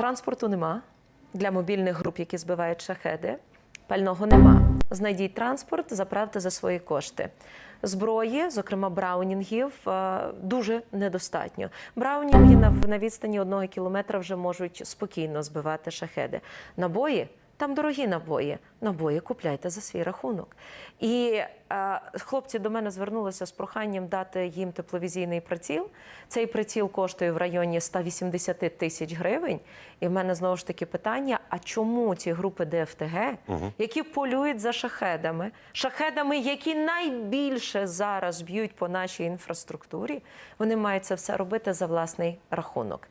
Транспорту нема для мобільних груп, які збивають шахеди. Пального нема. Знайдіть транспорт, заправте за свої кошти. Зброї, зокрема браунінгів, е, дуже недостатньо. Браунінги на, на відстані одного кілометра вже можуть спокійно збивати шахеди. Набої там дорогі набої. Набої купляйте за свій рахунок. І е, хлопці до мене звернулися з проханням дати їм тепловізійний приціл. Цей приціл коштує в районі 180 тисяч гривень. І в мене знову ж таки питання: а чому ці групи ДФТГ, які полюють за шахедами, шахедами, які найбільше зараз б'ють по нашій інфраструктурі, вони мають це все робити за власний рахунок.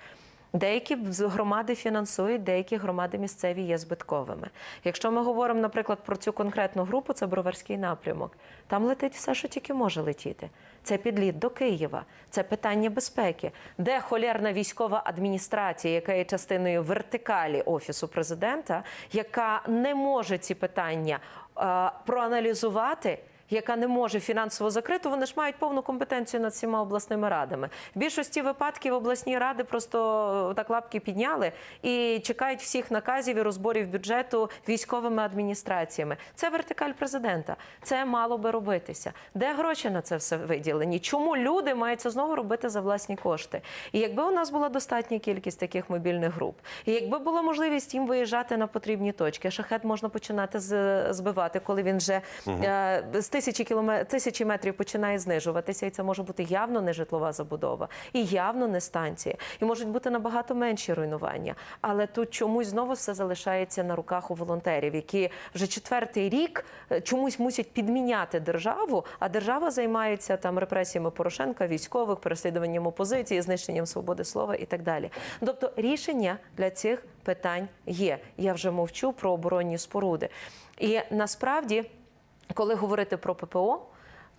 Деякі громади фінансують, деякі громади місцеві є збитковими. Якщо ми говоримо, наприклад, про цю конкретну групу, це Броварський напрямок. Там летить все, що тільки може летіти. Це підліт до Києва, це питання безпеки. Де холєрна військова адміністрація, яка є частиною вертикалі офісу президента, яка не може ці питання е, проаналізувати яка не може фінансово закрити, вони ж мають повну компетенцію над всіма обласними радами. В більшості випадків обласні ради просто так лапки підняли і чекають всіх наказів і розборів бюджету військовими адміністраціями. Це вертикаль президента. Це мало би робитися. Де гроші на це все виділені? Чому люди мають це знову робити за власні кошти? І якби у нас була достатня кількість таких мобільних груп, і якби була можливість їм виїжджати на потрібні точки, шахет можна починати збивати, коли він вже е, з тисячі кілометрів тисячі метрів починає знижуватися, і це може бути явно не житлова забудова, і явно не станція, і можуть бути набагато менші руйнування. Але тут чомусь знову все залишається на руках у волонтерів, які вже четвертий рік е, чомусь мусять підміняти державу, а держава займається там репресіями Порошенка, військових, переслідуванням опозиції, знищенням свободи слова і так далі. Тобто рішення для цих питань є. Я вже мовчу про оборонні споруди. І насправді коли говорити про ППО,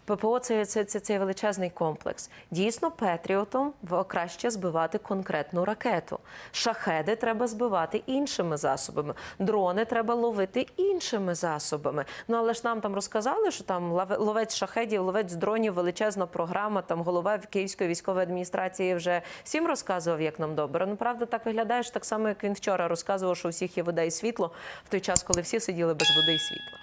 ППО це, це, це, це величезний комплекс. Дійсно, Петріотом краще збивати конкретну ракету. Шахеди треба збивати іншими засобами. Дрони треба ловити іншими засобами. Ну але ж нам там розказали, що там ловець шахедів, ловець дронів, величезна програма. Там голова Київської військової адміністрації вже всім розказував, як нам добре. Ну правда, так виглядає ж так само, як він вчора розказував, що у всіх є вода і світло в той час, коли всі сиділи без води і світла.